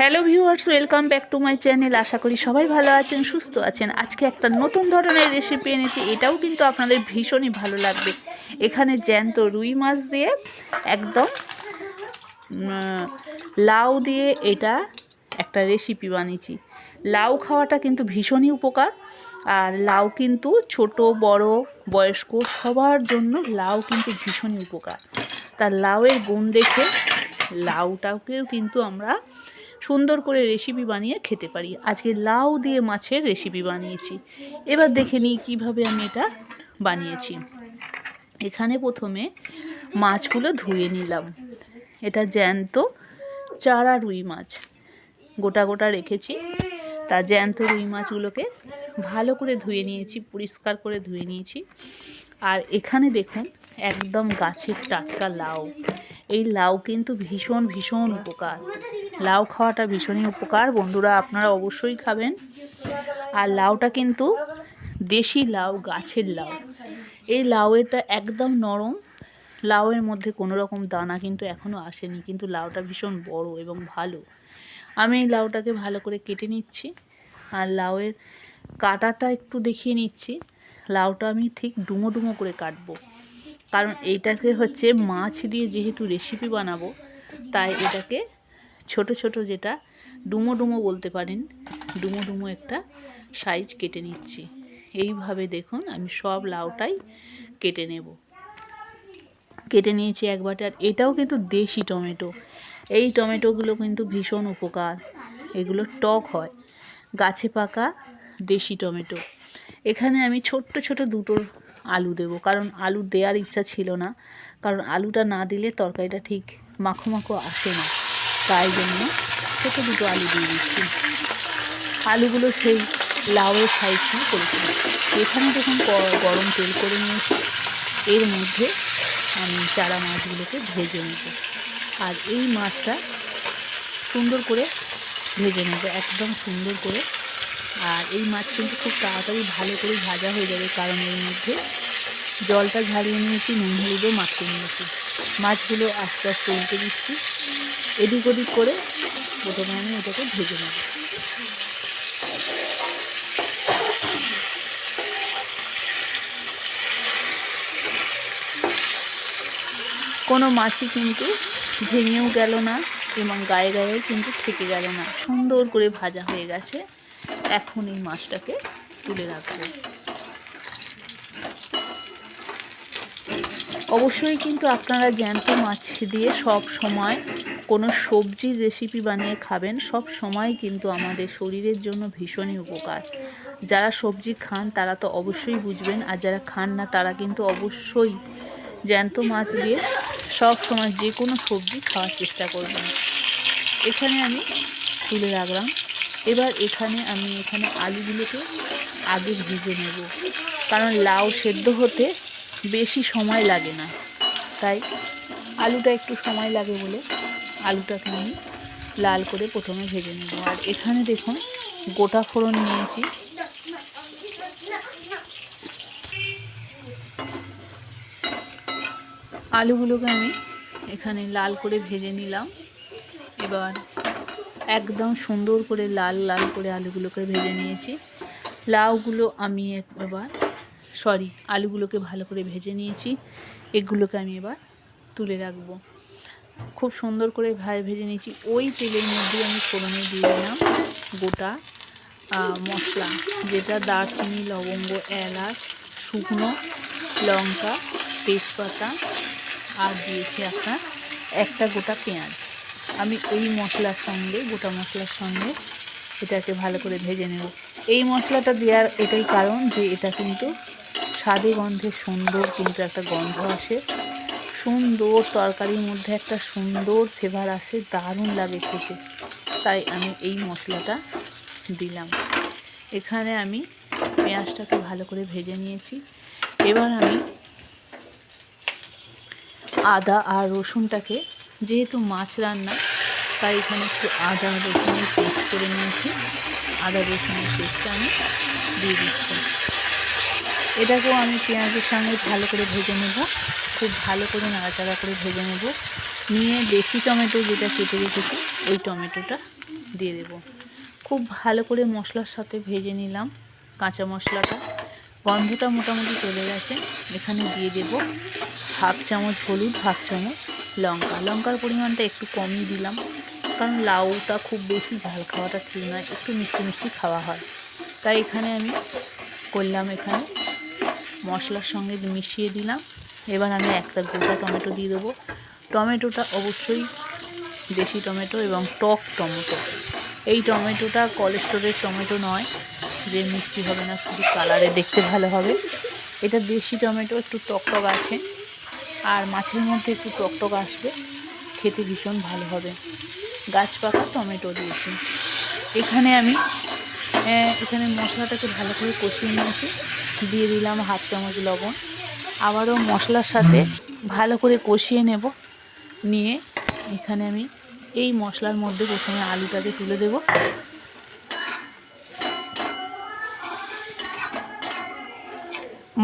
Hello viewers welcome back to my channel আশা করি সবাই ভালো আছেন, সুস্থ আছেন। আজকে একটা নতুন ধরনের রেসিপি এনেছি, এটাও কিন্তু আপনাদের ভীষণই ভালো লাগবে। এখানে জ্যান্ত রুই মাছ দিয়ে একদম লাউ দিয়ে এটা একটা রেসিপি বানিয়েছি। লাউ খাওয়াটা কিন্তু ভীষণই উপকার, আর লাউ কিন্তু ছোট, বড়, বয়স্ক সবার জন্য লাউ কিন্তু ভীষণই উপকার। তার লাউয়ের গুণ দেখে লাউটাকেও কিন্তু আমরা সুন্দর করে রেসিপি বানিয়ে খেতে পারি। আজকে লাউ দিয়ে মাছের রেসিপি বানিয়েছি। এবার দেখে নিই কীভাবে আমি এটা বানিয়েছি। এখানে প্রথমে মাছগুলো ধুয়ে নিলাম। এটা জ্যান্ত চারা রুই মাছ। গোটা গোটা রেখেছি। তা জ্যান্ত রুই মাছগুলোকে ভালো করে ধুয়ে নিয়েছি, পরিষ্কার করে ধুয়ে নিয়েছি। আর এখানে দেখুন, একদম গাছের টাটকা লাউ। এই লাউ কিন্তু ভীষণ ভীষণ উপকার। লাউ খাওয়াটা ভীষণই উপকার। বন্ধুরা, আপনারা অবশ্যই খাবেন। আর লাউটা কিন্তু দেশি লাউ, গাছের লাউ। এই লাউয়েরটা একদম নরম। লাউয়ের মধ্যে কোনো রকম দানা কিন্তু এখনও আসেনি, কিন্তু লাউটা ভীষণ বড় এবং ভালো। আমি এই লাউটাকে ভালো করে কেটে নিচ্ছি। আর লাউয়ের কাটাটা একটু দেখিয়ে নিচ্ছি। লাউটা আমি ঠিক ডুমো ডুমো করে কাটবো। কারণ এইটাকে হচ্ছে মাছ দিয়ে যেহেতু রেসিপি বানাবো, তাই এটাকে ছোট ছোট যেটা, ডুমো ডুমো বলতে পারেন, ডুমো ডুমো একটা সাইজ কেটে নিচ্ছি। এইভাবে দেখুন, আমি সব লাউটাই কেটে নেব। কেটে নিয়েছি এক বাটি, আর এটাও কিন্তু দেশি টমেটো। এই টমেটোগুলো কিন্তু ভীষণ উপকার। এগুলো টক হয়। গাছে পাকা দেশি টমেটো। এখানে আমি ছোট্ট ছোট দুটো আলু দেব, কারণ আলু দেওয়ার ইচ্ছা ছিল না। কারণ আলুটা না দিলে তরকারিটা ঠিক মাখো মাখো আসে না। তাই জন্য ছোটো দুটো আলু দিয়ে দিচ্ছি। আলুগুলো সেই লাউয়ের সাইজ নিয়ে করেছি। এখানে দেখুন গরম তেল করে নিয়েছি। এর মধ্যে আমি চারা মাছগুলোকে ভেজে নেব। আর এই মাছটা সুন্দর করে ভেজে নেব, একদম সুন্দর করে। আর এই মাছ কিন্তু খুব তাড়াতাড়ি ভালো করে ভাজা হয়ে যাবে, কারণ এর মধ্যে জলটা ঝারিয়ে নিয়েছি, নুন, হলুদও মাখিয়ে নিয়েছি। মাছগুলো আস্তে আস্তে উল্টে দিচ্ছি। এদিক ওদিক করে প্রথমে আমি এটাকে ভেজে নেব। কোনো মাছই কিন্তু ভেঙেও গেল না এবং গায়ে গায়েও কিন্তু থেকে গেল না। সুন্দর করে ভাজা হয়ে গেছে। এখন এই মাছটাকে তুলে রাখব। অবশ্যই কিন্তু আপনারা জ্যান্ত মাছ দিয়ে সব সময় কোনো সবজির রেসিপি বানিয়ে খাবেন, সব সময় কিন্তু আমাদের শরীরের জন্য ভীষণই উপকার। যারা সবজি খান, তারা তো অবশ্যই বুঝবেন, আর যারা খান না, তারা কিন্তু অবশ্যই জ্যান্ত মাছ দিয়ে সব সময় যে কোনো সবজি খাওয়ার চেষ্টা করবেন। এখানে আমি তুলে রাখলাম। এবার এখানে আমি এখানে আলুগুলোকে আগে ভিজে নেব। কারণ লাউ সেদ্ধ হতে বেশি সময় লাগে না। তাই আলুটা একটু সময় লাগে বলে আলুটাকে আমি লাল করে প্রথমে ভেজে নেব। আর এখানে দেখুন, গোটা ফোড়ন নিয়েছি। আলুগুলোকে আমি এখানে লাল করে ভেজে নিলাম। এবার একদম সুন্দর করে লাল লাল করে আলুগুলোকে ভেজে নিয়েছি। লাউগুলো আমি এবার সরি, আলুগুলোকে ভালো করে ভেজে নিয়েছি। এগুলোকে আমি এবার তুলে রাখব। খুব সুন্দর করে ভাই ভেজে নিয়েছি। ওই তেলের মধ্যে আমি ফোড়নে দিয়ে দিলাম গোটা মশলা, যেটা দারচিনি, লবঙ্গ, এলাচ, শুকনো লঙ্কা, তেজপাতা, আর দিয়েছি আপনার একটা গোটা পেঁয়াজ। আমি এই মশলার সঙ্গে, গোটা মশলার সঙ্গে এটাকে ভালো করে ভেজে নেব। এই মশলাটা দেওয়ার এটাই কারণ যে এটা কিন্তু স্বাদে গন্ধে সুন্দর কিন্তু একটা গন্ধ আসে। সুন্দর তরকারির মধ্যে একটা সুন্দর ফ্লেভার আসে, দারুণ লাগে খেতে। তাই আমি এই মশলাটা দিলাম। এখানে আমি পেঁয়াজটাকে ভালো করে ভেজে নিয়েছি। এবার আমি আদা আর রসুনটাকে, যেহেতু মাছ রান্না, তাই এখানে একটু আদা রসুনের পেস্ট করে নিয়েছি। আদা রসুনের পেস্টটা আমি দিয়ে দিচ্ছি। এটাকেও আমি পেঁয়াজের সঙ্গে ভালো করে ভেজে নেব। খুব ভালো করে নাড়াচাড়া করে ভেজে নেব। নিয়ে দেশি টমেটো যেটা কেটে রেখেছি, ওই টমেটোটা দিয়ে দেব। খুব ভালো করে মশলার সাথে ভেজে নিলাম কাঁচা মশলাটা। গন্ধটা মোটামুটি চলে গেছে। এখানে দিয়ে দেব হাফ চামচ হলুদ, হাফ চামচ লঙ্কা। লঙ্কার পরিমাণটা একটু কমই দিলাম, কারণ লাউটা খুব বেশি ঝাল খাওয়াটা ঠিক নয়, একটু মিষ্টি মিষ্টি খাওয়া হয়। তাই এখানে আমি করলাম এখানে মশলার সঙ্গে মিশিয়ে দিলাম। এবার আমি একটা গোটা টমেটো দিয়ে দেবো। টমেটোটা অবশ্যই দেশি টমেটো এবং টক টমেটো। এই টমেটোটা কোলেস্টোরের টমেটো নয়, যে মিষ্টি হবে না, শুধু কালারে দেখতে ভালো হবে। এটা দেশি টমেটো, একটু টক টক আছে। আর মাছের মধ্যে একটু টক টক আসবে, খেতে ভীষণ ভালো হবে। গাছ পাকা টমেটো দিয়েছি। এখানে আমি এখানে মশলাটাকে ভালো করে কষিয়ে নিয়েছি। দিয়ে দিলাম, হাফ চামচ লবণ। আবারও মশলার সাথে ভালো করে কষিয়ে নেব। নিয়ে এখানে আমি এই মশলার মধ্যে প্রথমে আলুটাকে তুলে দেব।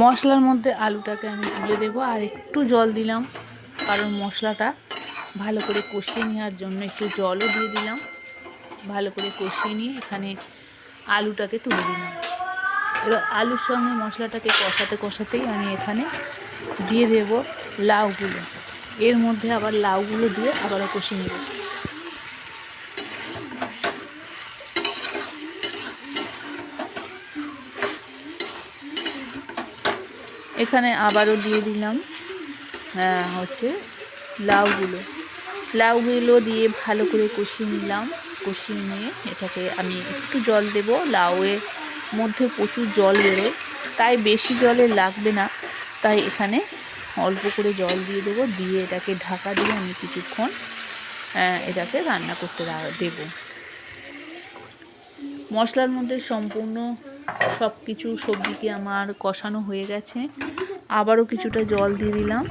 মশলার মধ্যে আলুটাকে আমি তুলে দেব আর একটু জল দিলাম, কারণ মশলাটা ভালো করে কষিয়ে নেওয়ার জন্য একটু জলও দিয়ে দিলাম। ভালো করে কষিয়ে নিয়ে এখানে আলুটাকে তুলে দিলাম। এবার আলুর সঙ্গে মশলাটাকে কষাতে কষাতেই আমি এখানে দিয়ে দেব লাউগুলো। এর মধ্যে আবার লাউগুলো দিয়ে আবারও কষিয়ে নেব। এখানে আবারও দিয়ে দিলাম আহ, হচ্ছে লাউগুলো। লাউগুলো দিয়ে ভালো করে কষিয়ে নিলাম কষিয়ে নিয়ে এটাকে আমি একটু জল দেব লাউয়ের মধ্যে প্রচুর জল বেরোয়। তাই বেশি জলে লাগবে না। তাই এখানে অল্প করে জল দিয়ে দেবো। দিয়ে এটাকে ঢাকা দিয়ে আমি কিছুক্ষণ এটাকে রান্না করতে দেবো। মশলার মধ্যে সম্পূর্ণ সব কিছু সবজিকে আমার কষানো হয়ে গেছে। আবারও কিছুটা জল দিয়ে দিলাম।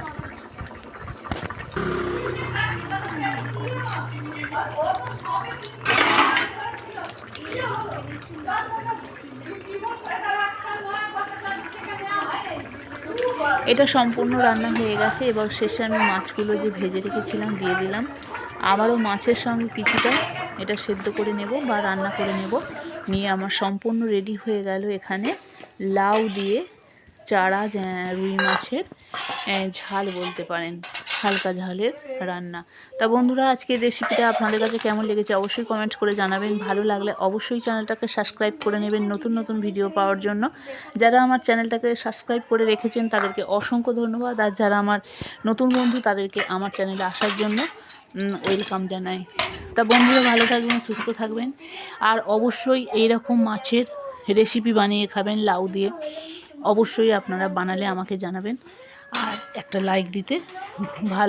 এটা সম্পূর্ণ রান্না হয়ে গেছে, এবার শেষে আমি মাছগুলো যে ভেজে রেখেছিলাম দিয়ে দিলাম। আবারও মাছের সঙ্গে কিছুটা এটা সেদ্ধ করে নেব বা রান্না করে নেব। নিয়ে আমার সম্পূর্ণ রেডি হয়ে গেল এখানে। লাউ দিয়ে চারা রুই মাছের ঝাল বলতে পারেন। হালকা ঝালের রান্না। তা বন্ধুরা, আজকের রেসিপিটা আপনাদের কাছে কেমন লেগেছে অবশ্যই কমেন্ট করে জানাবেন। ভালো লাগলে অবশ্যই চ্যানেলটাকে সাবস্ক্রাইব করে নেবেন নতুন নতুন ভিডিও পাওয়ার জন্য। যারা আমার চ্যানেলটাকে সাবস্ক্রাইব করে রেখেছেন, তাদেরকে অসংখ্য ধন্যবাদ। আর যারা আমার নতুন বন্ধু, তাদেরকে আমার চ্যানেলে আসার জন্য ওয়েলকাম জানাই। তা বন্ধুরা, ভালো থাকবেন, সুস্থ থাকবেন। আর অবশ্যই এইরকম মাছের রেসিপি বানিয়ে খাবেন, লাউ দিয়ে। অবশ্যই আপনারা বানালে আমাকে জানাবেন। আর একটা লাইক দিতে। ভালো